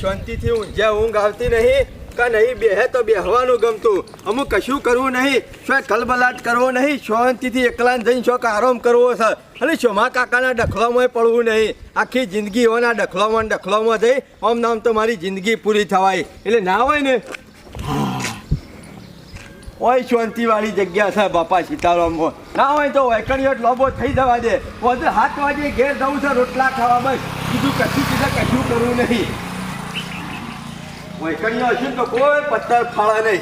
શાંતિથી ઊંઘ્યા ઊંઘ આવતી નહીં, કે નહીં બેહે તો બેહવાનું ગમતું. અમુક કશું કરવું નહીં, શું કલબલાટ કરવો નહીં, શાંતિથી એકલા જઈને શોક આરામ કરવો છે. અને શોમા કાકાના ડખલામાં પડવું નહીં. આખી જિંદગી એવાના ડખલામાં ડખલામાં જઈ, આમ નામ તો મારી જિંદગી પૂરી થવાય. એટલે ના હોય ને ઓય શાંતિવાળી જગ્યા છે બાપા સીતારામમાં ના હોય તો એકણીઓ લોબો થઈ જવા દે. વધુ હાથ વાગે ઘેર જવું છે રોટલા ખાવા બસ. બીજું કશું કીધું કશું કરવું નહીં. વૈકણીઓ હશે તો કોઈ પથ્થર ફાળા નહીં.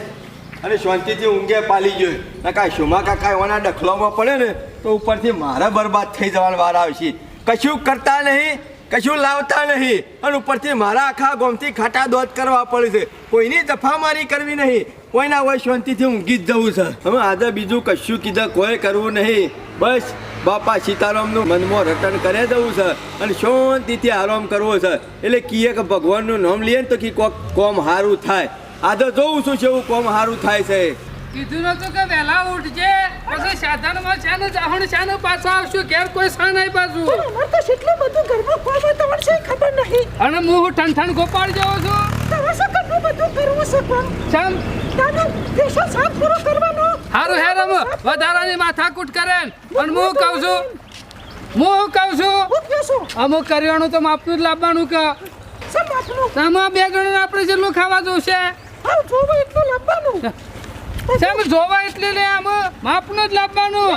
અને શાંતિથી ઊંઘે પાલી ગયો. ના કાંઈ શુમા કાકા એવાના ડખલામાં પડે ને તો ઉપરથી મારા બરબાદ થઈ જવાનો વાર આવશે. કશું કરતા નહીં. કશું લાવતા નહીં. અને ઉપરથી મારા આખા ગોમથી ખાટા દોત કરવા પડે છે. કોઈની જફામારી કરવી નહીં. કોઈના હોય શાંતિથી ઊંઘી જ જવું છે. હવે આજે બીજું કશું કીધા કોઈ કરવું નહીં. બસ બાપા સીતારામનું મનમાં રટણ કરે જવું છે. અને શાંતિથી આરામ કરવો છે. એટલે કીએ કે ભગવાનનું નામ લઈએ ને તો કી કોક કોમ સારું થાય. આજે જોઉં છું એવું કોમ સારું થાય છે. કીધું નતું કે વહેલા ઉઠજે. પછી સાધનમાં છે ને જાહણ છે ને પાછો આવશું ઘેર કોઈ સા નહીં પાછું. પણ અમારે તો કેટલું બધું ઘરમાં કોઈ તમને છે ખબર નહીં. અને હું ઠન ઠન ગોપાળ જેવો છું. તમે શું કેટલું બધું કરવું છે પણ? ચમ. તાનો દેશો સાફ પૂરો કરવાનો. હારું હેરમ વધારાની માથાકૂટ કરે ને. પણ હું કહું છું હું કહું છું હું કહું છું. અમુક કરિયાણું તો માપનું જ લાવવાનું કે આમાં બે ગણું આપણે જેટલું ખાવા જોશે એટલું લાવવાનું. સાહેબ જોવા એટલે લે આમ માપનું જ લાવવાનું.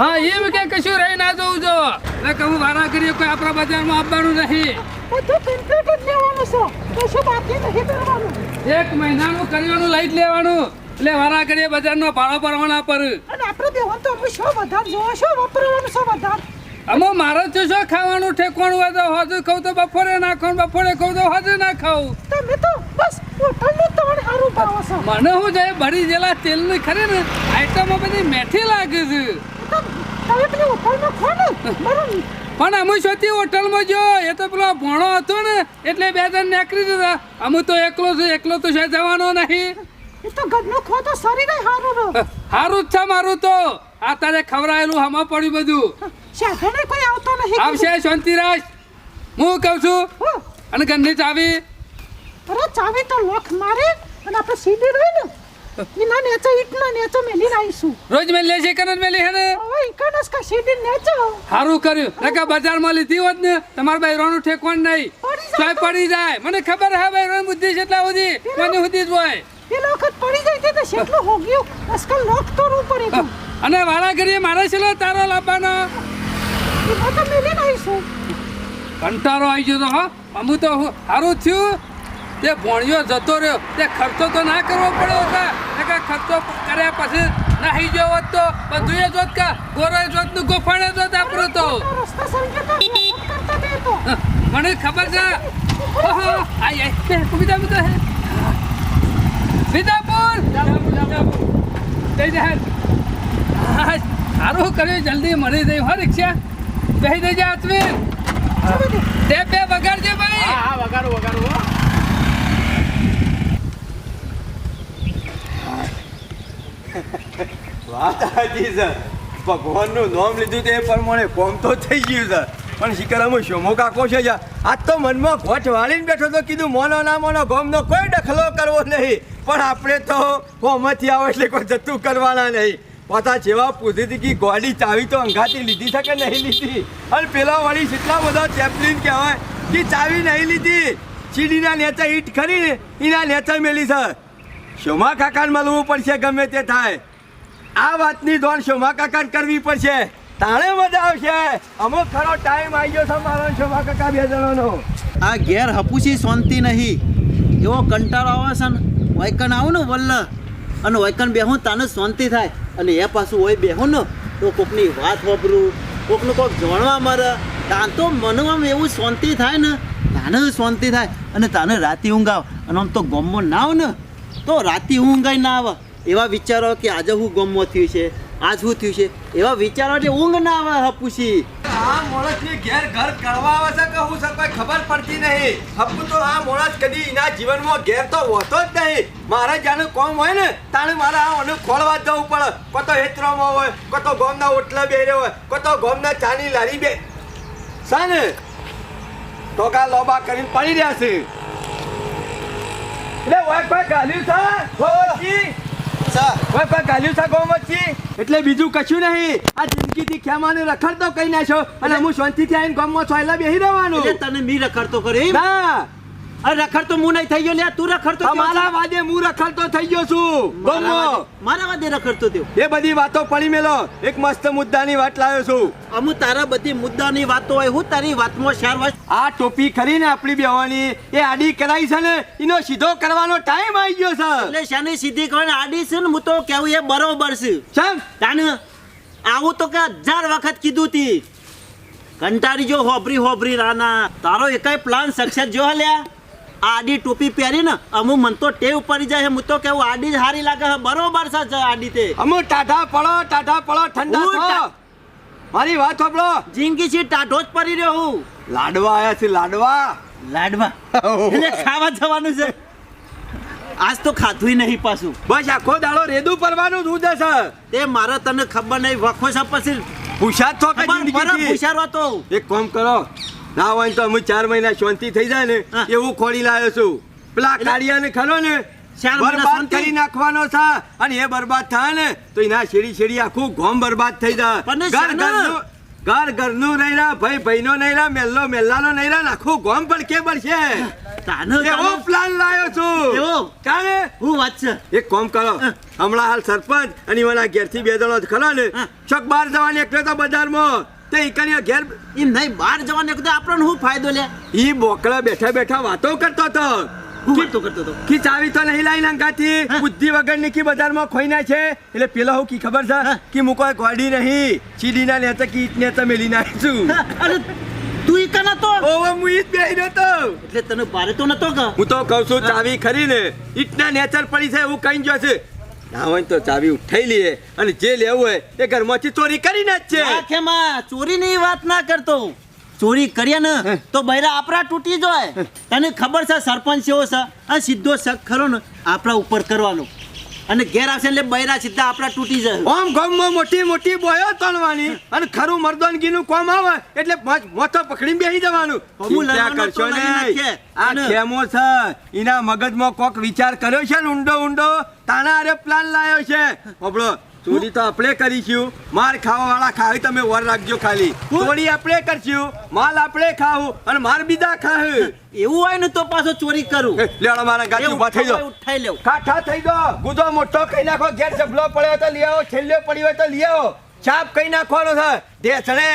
હા એમ કે કશું રહી ના જવું જો. એટલે કે હું વારા કરીએ કોઈ આપણા બજારમાં આપવાનું નહીં. બધું કમ્પ્લીટ જ લેવાનું છે. કશું બાકી નહીં કરવાનું. એક મહિનાનું કરિયાણું લઈ જ લેવાનું. એટલે વારા કરીએ બજારનો ભાડો ભરવાના પર. અને આપણે દેવાનું તો અમે શું વધારે જોવો શું વાપરવાનું છે વધાર? અમો મારે તો શું ખાવાનું? ઠેકવાનું હોય તો હજુ. કહું તો બપોરે ના ખાઉં બપોરે કહું તો હજુ ના ખાઉં તમે તો બસ હોટલનું છે મને હું જાય ભરી જેલા તેલની ખરી ને આઈટમો બધી મેઠી લાગે છે. પણ અમે શોથી હોટલમાં જો એ તો પેલો ભણો હતો ને એટલે બે જણ નીકળી જતા. અમે તો એકલો છું એકલો તો છે જવાનો નહીં. એ તો ગઢનું ખો તો સારું રહો. સારું જ છે મારું તો. આ તારે ખવડાયેલું હમા પડ્યું બધું. સાધને કોઈ આવતો નહીં આવશે શાંતિરાજ. હું કહું છું. અને ઘરની ચાવી. અરે ચાવી તો લોક મારે. અને આપણે સીધી રહી ને. એના નેચે ઈટના નેચે મેલી આવીશું રોજ મેં લેજે કનજ મેલી હે ને. ઓય કનસ કા સીધી નેચે. સારું કર્યું. નકા બજારમાં લીધી હોત ને તમાર ભાઈ રોનું ઠેકવાનું નહીં. ચોય પડી જાય. મને ખબર હે બૈરોની બુદ્ધિ છે એટલા સુધી. કોની સુધી જ હોય. પેલા વખત પડી જાય તે તો હો હોગ્યું આજકાલ લોક તો રૂ પડી ગયું અને વાળા ઘડીએ મારે છે લો તારો લાવવાનો. એમાં તો મેલી આવીશું કંટારો આવી ગયો તો હા. અમુ તો હારું સારું થયું તે ભોણિયો જતો રહ્યો તે ખર્ચો તો ના કરવો પડ્યો કા ખર્ચો કર્યા પછી નાહી ગયો હોત તો બધું એ જોત કા ગોરો જોતનું ગોફાણે જોત આપણું તો. મને ખબર છે. કવિતા મુદ્દા હે હા, સારું કર્યું જલ્દી મળી જઈ હો રિક્ષા. બેસી દેજે આત્મી તે બે વગાડજે ભાઈ. હા વગાડું વગાડું વાત સાચી છે. ભગવાનનું નામ લીધું તે પ્રમાણે કોમ તો થઈ ગયું છે. પણ શિકારામાં શોમો કાકો છે આજ તો મનમાં ઘોટ વાળીને બેઠો તો કીધું, મોનો ના મોનો ગોમનો કોઈ દખલો કરવો નહીં. પણ આપણે તો ગોમથી આવો એટલે કોઈ જતું કરવાના નહીં. પાછા જેવા પૂછી હતી કે ગોડી ચાવી તો અંગાથી લીધી છે કે નહીં લીધી? અને પેલા વળી કેટલા બધા ચેપલિન કહેવાય કે ચાવી નહીં લીધી. ચીડીના નેચા ઈટ ખરી એના નેચા મેલી છે. શોમા કાકાને મળવું પડશે ગમે તે થાય. આ વાતની દોડ શોમા કાકા કરવી પડશે. તાણે મજા આવશે. અમુક ખરો ટાઈમ આવી ગયો છે મારો શોમા કાકા બે જણાનો. આ ઘેર હપુસી શાંતિ નહીં. એવો કંટાળો આવે છે ને વૈકન આવું ને વલ્લ. અને વૈકન બેહું તાને શાંતિ થાય. અને એ પાછું હોય બેહું ને, તો કોકની વાત વાપરું કોકનું કોક જાણવા મળે. તાન તો મનમાં એવું શાંતિ થાય ને, તાને શાંતિ થાય. અને તાને રાતે ઊંઘ આવે. અને આમ તો ગમમાં ના આવ ને, તો રાતે ઊંઘાય ના આવે. એવા વિચારો કે આજે હું ગમમાં થયું છે, આજ શું થયું છે, એવા વિચારો એટલે ઊંઘ ના આવે હપુસી આ મોણસની ઘેર ઘર કરવા આવે છે કે હું કોઈ ખબર પડતી નહીં? હપુ તો આ મોણસ કદી એના જીવનમાં ઘેર તો હોતો જ નહીં. મારે જાણે કોમ હોય ને, તાણે મારે આ ઓને ખોળવા જવું પડે. કોતો હેતરામાં હોય કોતો ગોમના ઓટલા બેહરે હોય કોતો ગોમના ચાની લારી બે. સાને ટોકા લોબા કરીને પડી રહ્યા છે. એટલે ઓય ભાઈ ગાલ્યું છે ઓય પણ ગાલ્યું છે ગોમતજી એટલે બીજું કશું નહીં. આ જિંદગી થી ખેમાને રખડતો કઈ નાખ્યો અને હું શાંતિથી આવીને ગામમાં સોયલા બેહી રહેવાનું. તને મી રખડતો કરે? ના. અરે રખડતો હું નહીં થઈ ગયો લે તું રખડતો તો મારા. વાદે હું રખડતો થઈ ગયો છું. મારા વાદે- મારા તો થયો. એ બધી વાતો પડી મેલો. એક મસ્ત મુદ્દાની વાત લાવ્યો છું. અમુ તારા બધી મુદ્દાની વાતો હોય હું તારી વાતમાં શેર વાત આ ટોપી ખરીને આપણી બેવાની. એ આડી કરાઈ છે ને એનો સીધો કરવાનો ટાઈમ આવી ગયો છે. એટલે શાની સીધી કરવાની? આડી છે ને હું તો કેવું એ બરોબર છે. ચમ. તાને આવું તો કે હજાર વખત કીધું તી. કંટાળી જો હોબરી હોબરી રાના. તારો એકાય પ્લાન સક્સેસ જો હલ્યા આડી ટોપી પહેરીને અમુ મન તો ટેવ પડી જાય હું તો કેવું આડી જ હારી લાગે છે. બરોબર છે આડી તે. અમુ ટાઢા પડો ટાઢા પડો ઠંડા થો. મારી વાત સાંભળો. જિંદગી છે ટાઢો જ પડી રહ્યો હું. લાડવા આયા છે લાડવા. લાડવા? એટલે ખાવા જવાનું છે. આજ તો ખાધું નહીં પાછું. બસ આખો દાડો રેદું પરવાનું દૂધ છે. તે મારે તને ખબર નહીં વખો છે પછી પૂછાત છો કે ખબર પડે જિંદગીથી પૂછારો તો. એક કામ કરો ના હોય તો અમે ચાર મહિના શાંતિ થઈ જાય ને એવું ખોડી લાવ્યો છું. પેલા કાળિયાને ખરો ને બરબાદ કરી નાખવાનો છે અને એ બરબાદ થાય ને તો એના શેરી શેરી આખું ગોમ બરબાદ થઈ જાય. ઘર ઘરનું ઘર ઘરનું નહીં રહ્યા ભાઈ ભાઈનો નહીં રહ્યા મેલ્લો મેલ્લાનો નહીં રહ્યા આખું ગોમ પણ કે પડશે એવો પ્લાન લાવ્યો છું. કાને? હું વાત છે. એક કોમ કરો. હમણાં હાલ સરપંચ અને એના ઘેરથી બે દડો ખરો ને છક બાર બહાર જવાની એકલો તો બજારમાં. તે ઈકણીઓ ઘેર એમ નહીં બહાર જવાને કીધું આપણને શું ફાયદો લે? ઈ બોકડા બેઠા બેઠા વાતો કરતો હતો હું વાતો કરતો હતો કી ચાવી તો નહીં લાવી લંકાથી હા. બુદ્ધિ વગરની કી બજારમાં ખોઈ ના છે? એટલે પેલા હું કી ખબર છે? કે મુ કોઈ ગોડી નહીં. ચીડીના નેતા કી ઈટ નેતા મેલી નાખીશું અરે તું ઈ કના તો ઓવે હું ઈ જ તો એટલે તને બારે તો નતો કા? હું તો કહું છું ચાવી ખરી ને ઈટના નેચર પડી છે એવું કઈ જો છે. ના હોય તો ચાવી ઉઠાઈ લઈએ અને જે લેવું હોય એ ઘરમાંથી ચોરી કરીને જ છે. આખેમાં ચોરીની વાત ના કરતો ચોરી કર્યા ને તો બૈરા આપણા તૂટી જાય. તને ખબર છે સરપંચ એવો છે? આ સીધો શક ખરો ને આપણા ઉપર કરવાનો. અને ઘેર આવશે એટલે બૈરા સીધા આપણા તૂટી જાય. ઓમ ગમ મોટી મોટી બોયો તણવાની. અને ખરું મર્દનગીનું કોમ આવે એટલે મોટો પકડી પકડીને બેસી જવાનું. ચિંતા કરશો નહીં. આ અને- ખેમો છે. એના મગજમાં કોક વિચાર કર્યો છે ને ઊંડો ઊંડો? તાના અરે પ્લાન લાવ્યો છે. આપણો ચોરી તો આપણે કરીશું માર ખાવા વાળા ખાવી તમે વર રાખજો ખાલી. ચોરી આપણે કરશું. માલ આપણે ખાવું અને માર બીજા ખાવ એવું હોય ને તો પાછો ચોરી કરું. લેડો મારા ગાડી ઊભા થઈ જાઓ. ઉઠાઈ લેવું. કાઠા થઈ ગયો ગુદો મોટો કઈ નાખો ઘેર જબલો પડ્યો તો લઈ આવો છેલ્લો પડ્યો હોય તો લઈ આવો. છાપ કઈ નાખવાનો છે? દે ચણે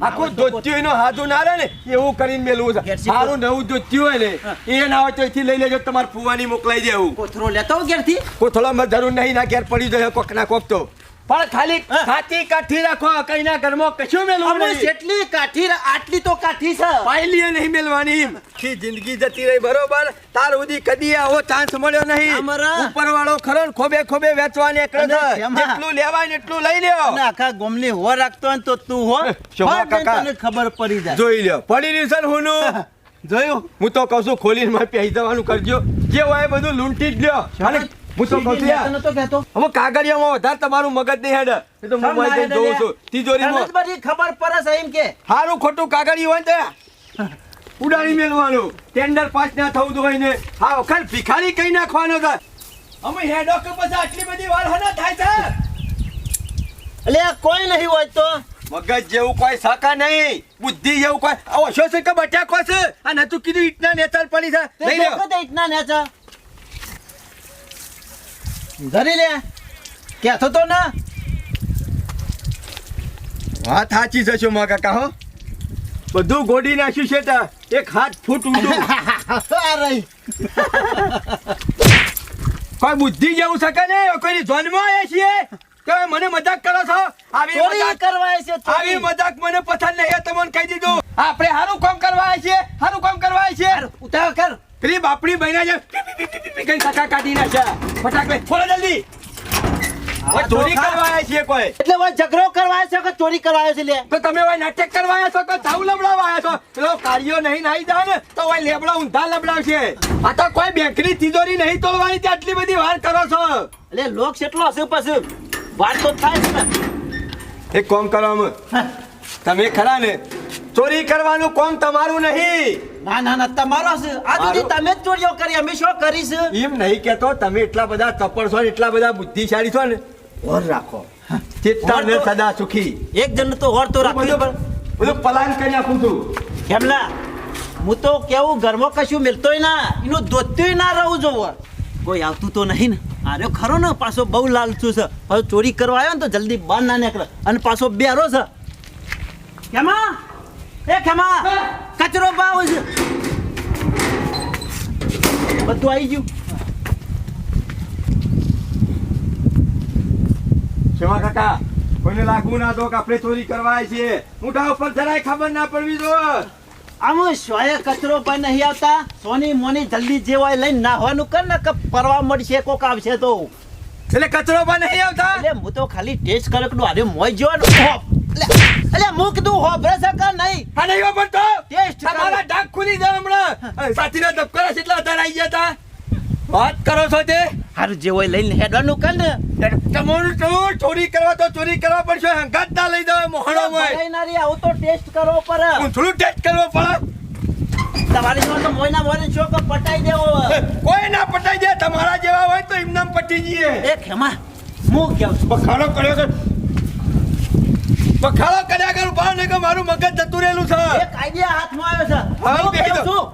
આખું ધોત્યું એનો હાથું ના રે ને એવું કરીને મેલવું છે. મારું સારું નવું ધોત્યું હોય ને એ ના હોય તો અહીંથી લઈ લેજો તમારે ફુવાની મોકલાઈ દેવું. કોથળો લેતો ઘેરથી? કોથળો મારે જરૂર નહીં ના ઘેર પડી જાય કોક ના કોક તો. પણ ખાલી કાચી કાઠી રાખો કઈના ઘરમાં કશું મેલવું નહીં. જેટલી કાઠી આટલી તો કાઠી છે. પાયલીએ નહીં મેલવાની આખી જિંદગી જતી રહી બરોબર? તાર સુધી કદી આવો ચાન્સ મળ્યો નહીં. ઉપર વાળો ખરો ખોબે ખોબે વેચવાની એમાં- જેટલું લેવાય ને એટલું લઈ લ્યો. અને આખા ગોમલી હો રાખતો હોય તો તું હો. શોભા કાકા. તને ખબર પડી જાય. જોઈ લ્યો. પડી રહ્યું સર હુંનું? જોયું? હું તો કહું છું ખોલીને મારે પહેરી જવાનું કરજો. જે હોય બધું લૂંટી જ લ્યો. હું તો કહું છું યાર, તને તો કહેતો. હવે કાગળિયામાં વધારે તમારું મગજ નહીં હેડ. એ તો હું મોબાઈલ જઈને જોઉં છું. તિજોરીમાં. બધી ખબર પડે છે એમ કે. હારું ખોટું કાગળિયું હોય ને તે. ઉડાડી મેલવાનું ટેન્ડર પાસ ના થવું જોઈએ ને. હા વખત ભિખારી કઈ નાખવાનો હતા અમે હેડો કે પછી આટલી બધી વાર હના થાય છે? એટલે કોઈ નહીં હોય તો. મગજ જેવું કોઈ સાકા નહીં. બુદ્ધિ જેવું કોઈ. આ ઓછો છે કે બટ્યા કોસ આ નતું કીધું ઈટના નેચર પડી છે. તે લઈ લ્યો. જોકો ઇટના નેચા ધરી લે. કહેતો તો ના? વાત સાચી છે શું કાકા હો? બધું ગોડી નાખ્યું છે તા. એક હાથ ફૂટ ઊંડું. રહી કોઈ બુદ્ધિ જેવું શકે ને કોઈ જન્મ એ છીએ. તમે મને મજાક કરો છો? આવી મજાક કરવા છે આવી મજાક મને પસંદ નહીં તમને કહી દીધું. આપણે સારું કામ કરવા છે સારું કામ કરવા છે ઉતાવળ કર. પેલી બાપડી બહેના પી, કઈ સકા કાઢી નાખ્યા ફટાક ખોલો જલ્દી. ચોરી કરવા છીએ કોઈ. એટલે ભાઈ ઝઘડો કરવા છે કે ચોરી કરવા છે લે? તો તમે ભાઈ નાટક કરવા આવ્યા છો કે ચાવ લબડાવા છો? પેલો કાર્યો નહીં નાઈ જાય ને તો ભાઈ લેબડા ઊંધા લબડાવશે. આ તો કોઈ બેંકની તિજોરી નહીં તોડવાની તે આટલી બધી વાર કરો છો? એટલે લોક કેટલો હશે પછી? વાત તો થાય છે ને. એક કોમ કરો તમે ખરા ને? ચોરી કરવાનું કોમ તમારું નહીં. ના ના ના તમારો છે. આ સુધી તમે જ ચોરીઓ કરી અમે શું કરીશ એમ નહીં કેતો તમે એટલા બધા ચપળ છો ને એટલા બધા બુદ્ધિશાળી છો ને. ઓર રાખો. ચિત્તા ને સદા સુખી. એક જણ તો ઓર તો રાખવી બધું બધું પલાન કરી નાખું છું. કેમલા હું તો કેવું ઘરમાં કશું મિલતોય ના એનું દોત્યુંય ના રહું જોવો. કોઈ આવતું તો નહીં ને. આર્યો ખરો ને પાછો બહુ લાલચું છે. પાછો ચોરી કરવા આવ્યો ને તો જલ્દી બહાર ના નીકળે. અને પાછો બેરો છે. કેમા એ કેમા કચરો પાવ છે. બધું આવી ગયું. શેમાં કાકા કોઈને લાગવું ના દો કે આપણે ચોરી કરવા આવી છીએ. મોઢા ઉપર જરાય ખબર ના પડવી દો આમ સોએ કચરો પણ નહીં આવતા. સોની મોની જલ્દી જે હોય લઈને નાહવાનું કર ને કે પરવા મળશે કોક આવશે તો. એટલે કચરો પણ નહીં આવતા? એટલે હું તો ખાલી ટેસ્ટ કરકડું આરે મોય જો ને હોપ એટલે એટલે તું કીધું હોભરે છે કે નહીં. આ નહીં ટેસ્ટ કરો. તમારા ડાક ખુલી જાય હમણાં. સાથીના ધબકારા કેટલા વધારે આવી ગયા હતા વાત કરો છો તે? હારું જે હોય લઈને હેડવાનું કર ને. તમારું તો ચોરી કરવા તો ચોરી કરવા પડશે હંગાત ના લઈ જાવ મોહણો હોય. ભરાઈનારી આવું તો ટેસ્ટ કરવો પડે. હું થોડું ટેસ્ટ કરવો પડે. તમારી જોડે તો મોઈના મોને છોક પટાઈ દેવો? કોઈ ના પટાઈ દે તમારા જેવા હોય તો એમનામ પટી જઈએ. એ ખેમા હું કેવું છું. બખાડો કર્યો કર બખાડો કર્યા કરું ને કે મારું મગજ જતું રહેલું છે. એક આઈડિયા હાથમાં આવ્યો છે. હું બેહી કેવું જાઓ.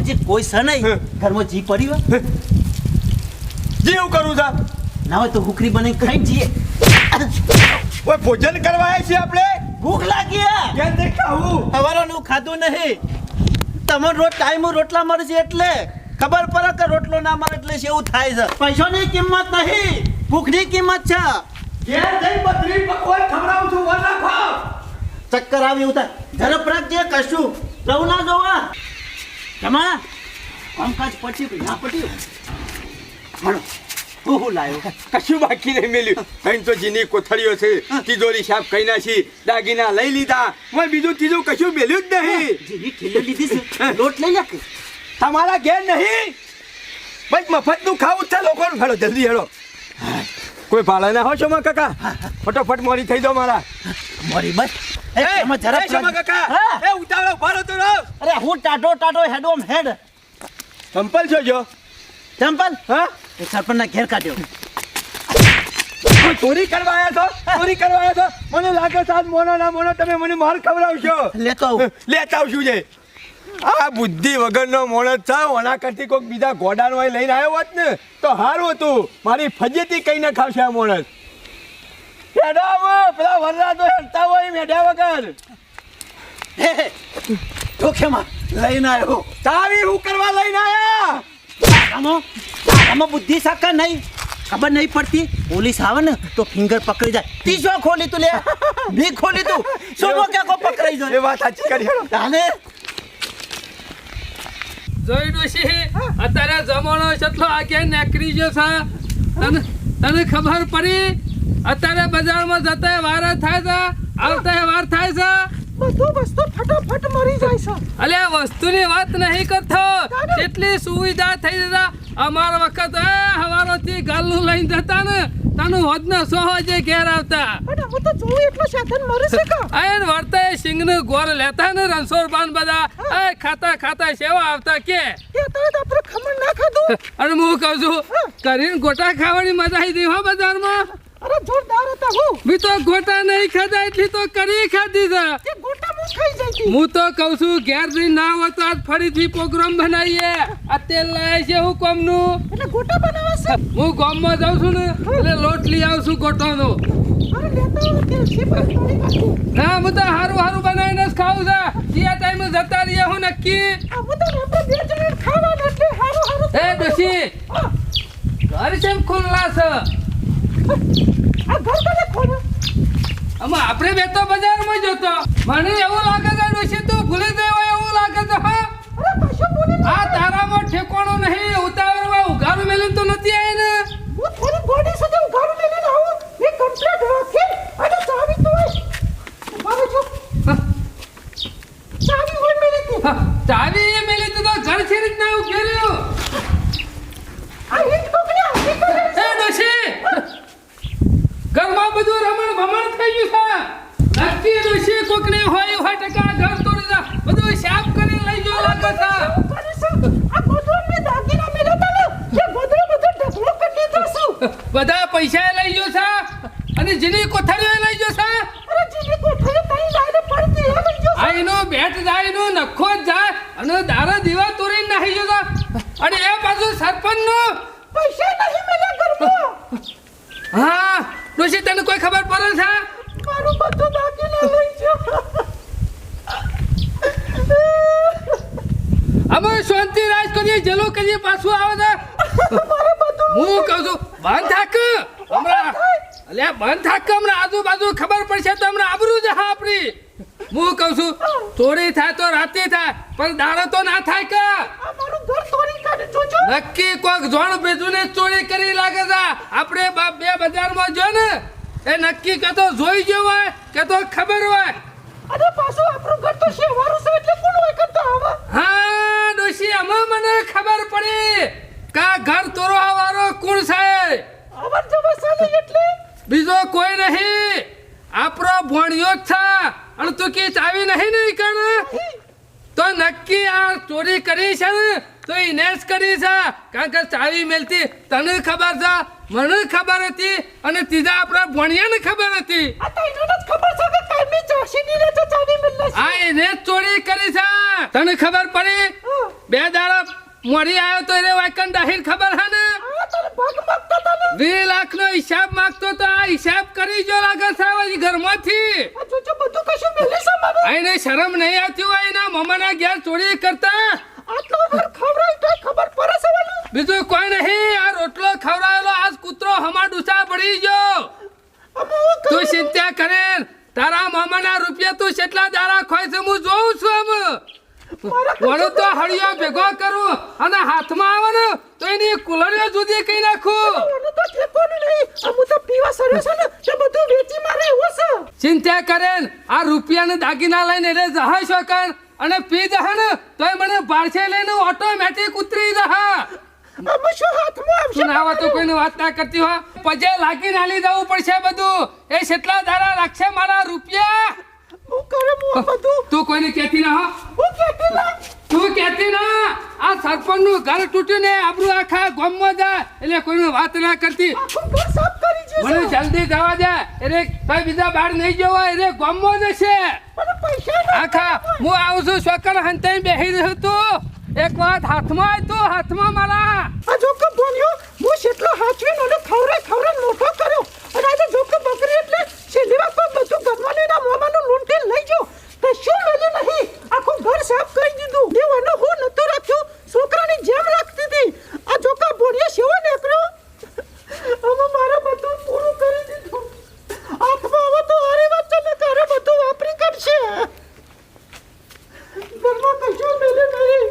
હજી કોઈ છે નહીં? ઘરમાં જી પડી હોય? જી એવું કરું છે. ના હોય તો હુકરી બનાવી ખાઈ જઈએ ઓય ભોજન કરવા આવ્યા છીએ આપણે? ભૂખ લાગી હે. કેમ નહીં ખાવું? સવારનું ખાધું નહીં. તમને રોજ ટાઈમ રોટલા મળશે એટલે. ખબર પડે કે રોટલો ના મળે એટલે એવું થાય છે. પૈસાની કિંમત નહીં. ભૂખની કિંમત છે. ઘેર જઈ બત્રી પકવાન ખવડાવું છું વર રાખો ચક્કર આવી થાય ઝડપ રાખજે કશું. રહું ના જોવા. જમા. કામકાજ પટ્યું ના પટ્યું મળો. હું કશું બાકી નહીં મેલ્યું. કઈ તો જીની કોથળીઓ છે તિજોરી સાફ કઈ નાખી દાગીના લઈ લીધા. મેં બીજું ત્રીજું કશું મેલ્યું જ નહીં. જેવી ઠેલી લીધી છે. લોટ લઈ કે તમારા ઘેર નહીં. મફત મફતનું ખાવું જ છે લોકોનું. હેડો જલ્દી હેડો કોઈ ભાડા ના હો છો માં કાકા? ફટોફટ મોરી થઈ દો મારા. મોરી બસ. એ ઝડપ એ શોમા. કાકા. હા. એ ઉતાવળો ભારો તો અરે હું ટાટો ટાટો હેડ ઓમ હેડ. ચંપલ છો જો ચંપલ? હા? એ સરપંચના ઘેર કાઢ્યો. ચોરી કરવા આવ્યા છો? ચોરી કરવા આવ્યા છો? મને લાગે સાત મોનો ના મોનો તમે મને માર ખવડાવશો. લેતો આવું. લેતા આવશું છે આ બુદ્ધિ વગરનો મોણસ છે ઓના કરતી કોઈક બીજા ગોડાનો લઈને આવ્યો હોત ને તો હારું હતું. મારી ફજેતી કઈ ના ખાવશે આ મોણસ. પેલા વરરા તો હેડતા હોય મેઢ્યા વગર. હે જોખેમાં લઈને આવ્યો. તારી હું કરવા લઈને આયા? આમાં આમાં બુદ્ધિ સાકર નહીં. ખબર નહીં પડતી. પોલીસ આવે ને તો ફિંગર પકડી જાય. તી શું ખોલી તું લે. બી ખોલી તું. શું કે કો પકડાઈ એ જાય વાત સાચી કરી હેડો. તાને? જોઈ ડોશી અત્યારે જમાનો જેટલો આગે નીકળી ગયો છે? તને તને ખબર પડી? અત્યારે બજારમાં જતા વાર થાય છે આવતા વાર થાય છે. બધું વસ્તુ ફટાફટ મરી જાય છે. અલે વસ્તુની વાત નહીં કરતો. જેટલી સુવિધા થઈ જતા અમારા વખત હવારોથી ગાલનું લઈને જતા ને. તાનું હોદના સો જે ઘેર આવતા. અને હું તો જોઉં એટલો સાધન મરી શકે. આયન સિંગનું ગોર લેતા ને રણછોડ બાન બધા. આય ખાતા ખાતા સેવા આવતા કે. કે તો આપણે ખમણ ના ખાધું. અને હું કહું છું કરીને ગોટા ખાવાની મજા આવી ગઈ હો બજારમાં. અરે જોરદાર હતા હું. બી તો ગોટા નહીં ખાધા એટલી તો કરી ખાધી છે. મું ખાઈ હું તો કહું છું ઘેર જઈને ના હોય તો આજ ફરીથી પ્રોગ્રામ બનાવીએ. આ તેલ લાવે છે હું કોમનું. એટલે ગોટો બનાવે છે? હું ગામમાં જાઉં છું ને એટલે લોટ લઈ આવું છું તળી નાખું? ના હું તો હારું હારું બનાવીને જ ખાવું છે. જે ટાઈમે જતા રહીએ હું નક્કી. એ ડોશી ઘર છે ખુલ્લા છે? આ ઘર આમાં આપણે બે તો બજારમાં જતો મને એવું લાગે છે ડોશી તું ભૂલી ગયો એવું લાગે છે હા. આ તારામાં ઠેકોણો નહીં ઉતાવળમાં ઉઘાડું મેલું તો નથી આવી ને હું થોડી ગોડી સુધી ઉઘાડું લઈને આવું એ કમ્પ્લેટ રાખી અને ચાવી તો હોય મારે જો હા, ચાવી હોય મેરી હતી હા, ચાવી એ મેલી તું તો ઘર છે રીતના ઉઘેર્યું આ હિટ કોકને આપી તો એ ડોશી ઘરમાં બધું રમણ ભમણ થઈ ગયું છે નક્કી ડોશી કોક અને દારા દીવા તોડીને નાહી ગયો તો. અને એ બાજુ સરપંચનો પૈસા નહીં મળ્યા ઘરમાં હા ડોશી તને કોઈ ખબર પડે છે મારું બધું દાગીના લઈ ગયો અમે શાંતિ રાજ કરીએ જલો કરીએ પાછું આવે છે હું કહું છું બંધ થાક. હમણાં. અલ્યા બંધ થાક હમણાં. આજુબાજુ ખબર પડશે તો હમણાં આબરૂ જ હા આપણી. હું કહું છું ચોરી થાય તો રાતે થાય પણ દાડો તો ના થાય કે. નક્કી કોક જોણ ભેજુને ચોરી કરી લાગે છે. આપણે બે બજારમાં જો ને એ નક્કી કે તો જોઈ ગયો હોય કે તો ખબર હોય. અરે પાછું આપણું ઘર તો શેવારું છે એટલે કોણ હોય કરતા આવા? હા ડોશી અમે મને ખબર પડી કા ઘર તોરવા વાળો કોણ છે? ચાલે એટલે? બીજો કોઈ નહીં. આપણો ભોણિયો જ છે. અને તું કે ચાવી નહીં નહીં કણ? તો નક્કી આ ચોરી કરી છે ને તો એને જ કરી છે. કારણ કે ચાવી મેલતી તને ખબર છે? મને ખબર હતી અને ત્રીજા આપણા ભણિયાને ખબર હતી. આ એને ચોરી કરી છે. તને ખબર પડી? હા. બે દાડા મોડી આવ્યો તો એને વાયકન દાહીર ખબર હે ને? વીસ લાખ નો? હિસાબ માંગતો તો આ હિસાબ કરી જો લાગે સાહેબ ઘરમાંથી. બધું કશું મિલી આઈને શરમ નહીં આવતી હોય એના મમ્માના ઘેર ચોરી કરતા. આટલો વાર ખવડાવી તો ખબર પડે છે બીજું કોઈ નહીં આ રોટલો ખવડાયેલો આજ કૂતરો હમા ડૂસા પડી ગયો. તું ચિંતા કરે તારા મામાના રૂપિયા તું કેટલા દાડા ખોય છે હું જોઉં છું આમ વળું તો હળિયો ભેગો કરું અને હાથમાં આવે ને તો એની કુલરીઓ જુદી કઈ નાખું. તો ઠેકોનું નહીં. અમુ તો પીવા સર્યો છે ને તે બધું વેચી મારે એવું છે. ચિંતા કરે આ રૂપિયાને દાગીના લઈને એટલે જહાય શકન અને પી જહે ને તોય મને બારસે લઈને ઓટોમેટિક ઉતરી જહા અમે શું હાથમાં આવશે? તું ના તો કોઈને વાત ના કરતી હો. પજે લાગીને હાલી જવું પડશે બધું. એ કેટલા દાડા રાખશે મારા રૂપિયા. હું કરે બધું. તું કોઈને કહેતી ના હો. હું કેતી ના તું કહેતી ના આ ઘર તૂટ્યું ને આપણું આખા ગામમાં જાય એટલે કોઈને વાત ના કરતી. મને જલ્દી જવા દે એટલે ભાઈ બીજા બહાર નહીં જવો એટલે ગામમાં જશે. આખા હું આવું છું શોકર હંતાઈ બેહી રહ્યો તું. એક વાત હાથમાં આવ્યું હાથમાં મારા. આ જોકે બોલ્યો હું કેટલો હાચવીને ખવરે ખવરે મોટો કર્યો અને આજે જોકે બકરી એટલે છેલ્લી વાર તો બધું ઘરમાં લઈને આ મોમાનું લૂંટી લઈ ગયો કશું મળ્યું નહીં આખું ઘર સાફ કરી દીધું એવું અને હું નતું રાખ્યું છોકરાની જેમ રાખતી હતી આ જોકે બોલ્યો સેવો નીકળ્યો હવે મારે બધું પૂરું કરી દીધું હાથમાં હવે તો હારી વાત છે ને તારે બધું વાપરી કાઢશે ઘરમાં કશું મળ્યું નહીં